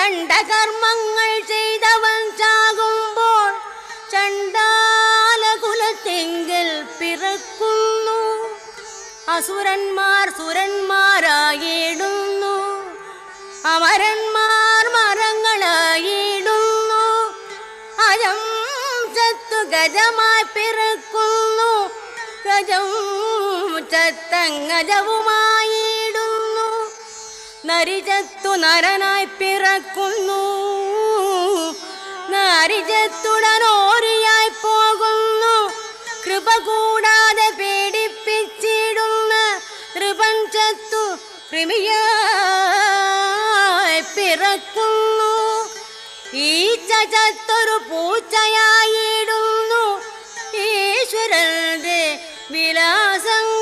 ചണ്ടകർമ്മങ്ങൾ ചെയ്തവൻ ചാകുമ്പോൾ ചണ്ടാലകുലത്തെങ്കിൽ പിറക്കുന്നു. അസുരന്മാർ സുരന്മാരായിടുന്നു. അമരന്മാർ മരങ്ങളായിടുന്നു. അജം ചത്തു ഗജമായി പിറക്കുന്നു. ഗജം ചത്തങ്ങജവുമായിടുന്നു നരിചത്തു നരനായി പിറക്കുന്നു. നരിജത്തുടനോരിയായി പോകുന്നു. കൃപ കൂടാതെ പീഡിപ്പിച്ചിടുന്ന ത്രിപഞ്ചത്തു കൃമിയായി പിറക്കുന്നു. ഈ ചത്തൊരു പൂച്ചയായിടുന്നു ഈശ്വരന്റെ വിലാസങ്ങൾ